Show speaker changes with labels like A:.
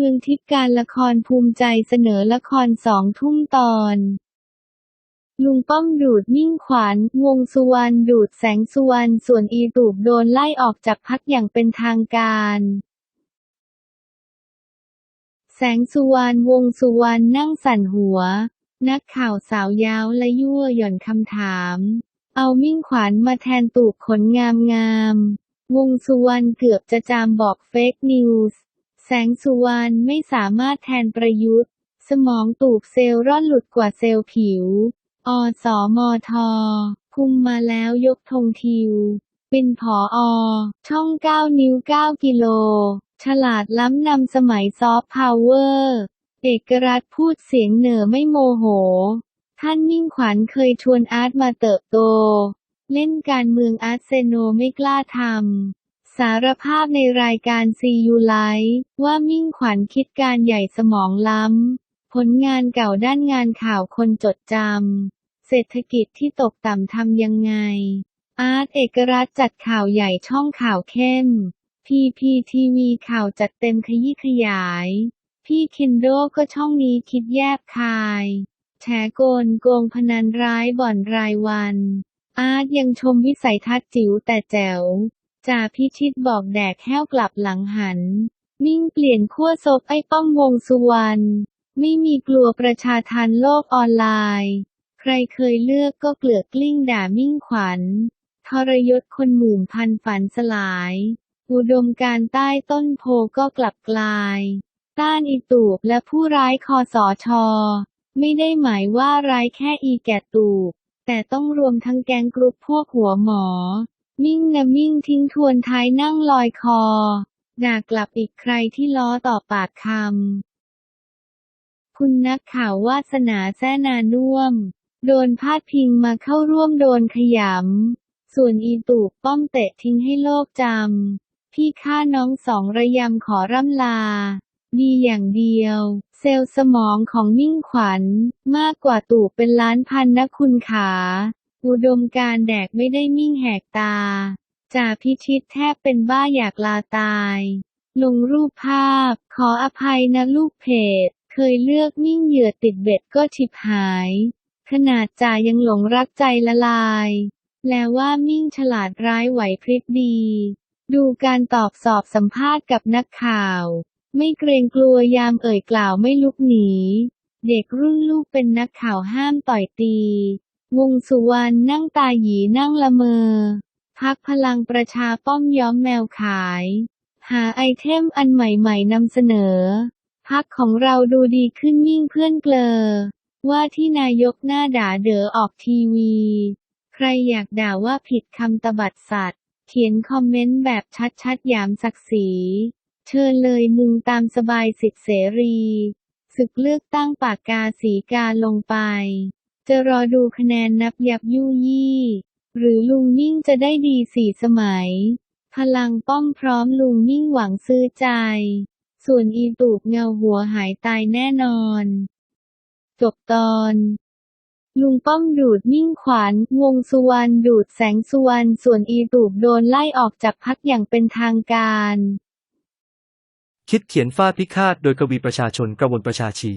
A: เมืองทิพย์การละครภูมิใจเสนอละครสองทุ่มตอน ลุงป้อมดูดมิ่งขวัญวงสุวรรณดูดแสงสุวรรณส่วนอีตูบโดนไล่ออกจากพักอย่างเป็นทางการ แสงสุวรรณวงสุวรรณนั่งสั่นหัว นักข่าวสาวยาวและยั่วหย่อนคำถาม เอามิ่งขวัญมาแทนตูบขนงามงามวงสุวรรณเกือบจะจามบอกเฟกนิวส์ แสงสุวรรณไม่สามารถแทนประยุทธ์ สมองตูบเซลล์ร่อนหลุดกว่าเซลล์ผิว อสอมอทอคุมมาแล้วยกธงทิว เป็นผออ ช่อง 9 นิ้ว 9 กิโล ฉลาดล้ำนำสมัยซอฟต์พาวเวอร์ เอกรัฐพูดเสียงเหนือไม่โมโห ท่านมิ่งขวัญเคยชวนอาร์ตมาเติบโต เล่นการเมืองอาร์ตเซโนไม่กล้าทำ สารภาพในรายการซียูไลท์ว่ามิ่งขวัญคิดการใหญ่สมองล้ำ ผลงานเก่าด้านงานข่าวคนจดจำ เศรษฐกิจที่ตกต่ำทำยังไง อาร์ตเอกรัฐจัดข่าวใหญ่ช่องข่าวเข้ม พีพีทีวีข่าวจัดเต็มขยี้ขยาย พี่คินโดก็ช่องนี้คิดแยบคาย แฉโกนโกงพนันร้ายบ่อนรายวัน อาร์ตยังชมวิสัยทัศน์จิ๋วแต่แจ๋ว จ่าพิชิตบอกแดกแห้วกลับหลังหัน มิ่งเปลี่ยนขั้วซบไอ้ป้องวงสุวรรณไม่มีกลัวประชาทันโลกออนไลน์ ใครเคยเลือกก็เกลือกกลิ้งด่ามิ่งขวัญ ทรยศคนหมื่นพันฝันสลาย อุดมการใต้ต้นโพก็กลับกลาย ต้านอีตูบและผู้ร้ายคอสอชอ ไม่ได้หมายว่าร้ายแค่อีแก่ตูบแต่ต้องรวมทั้งแกงกรุ๊ปพวกหัวหมอ มิ่งนะมิ่งทิ้งทวนท้ายนั่งลอยคอ ด่ากลับอีกใครที่ล้อต่อปากคำ คุณนักข่าววาสนาแซ่นานุ่วม โดนพาดพิงมาเข้าร่วมโดนขยำ ส่วนอีตูบป้อมเตะทิ้งให้โลกจำ พี่ฆ่าน้องสองระยำขอร่ำลา ดีอย่างเดียว เซลล์สมองของมิ่งขวัญ มากกว่าตูบเป็นล้านพันนะคุณขา อุดมการแดกไม่ได้มิ่งแหกตา จ่าพิชิตแทบเป็นบ้าอยากลาตาย ลงรูปภาพ ขออภัยนะลูกเพจ เคยเลือกมิ่งเหยื่อติดเบ็ดก็ฉิบหาย ขนาดจ่ายังหลงรักใจละลาย แล้วว่ามิ่งฉลาดร้ายไหวพริบดี ดูการตอบสอบสัมภาษณ์กับนักข่าว ไม่เกรงกลัวยามเอ่ยกล่าวไม่ลุกหนี เด็กรุ่นลูกเป็นนักข่าวห้ามต่อยตี วงสุวรรณนั่งตาหยีนั่งละเมอ พักพลังประชาป้อมย้อมแมวขาย หาไอเทมอันใหม่ๆนำเสนอ พักของเราดูดีขึ้นยิ่งเพื่อนเกลอ ว่าที่นายกหน้าด่าเด๋อออกทีวี ใครอยากด่าว่าผิดคำตบัดสัตว์ เขียนคอมเมนต์แบบชัดๆยามศักดิ์ศรี เชิญเลยมึงตามสบายสิทธิเสรี ศึกเลือกตั้งปากกาสีกาลงไป จะรอดูคะแนนนับยับยู่ยี่ หรือลุงมิ่งจะได้ดีสี่สมัย พลังป้อมพร้อมลุงมิ่งหวังซื้อใจ ส่วนอีตูบเงาหัวหายตายแน่นอน จบตอนลุงป้อมดูดมิ่งขวัญวงสุวรรณดูดแสงสุวรรณส่วนอีตูบโดนไล่ออกจากพักอย่างเป็นทางการ
B: คิดเขียนฟาพิฆาตโดยกวีประชาชนกระวนประชาชี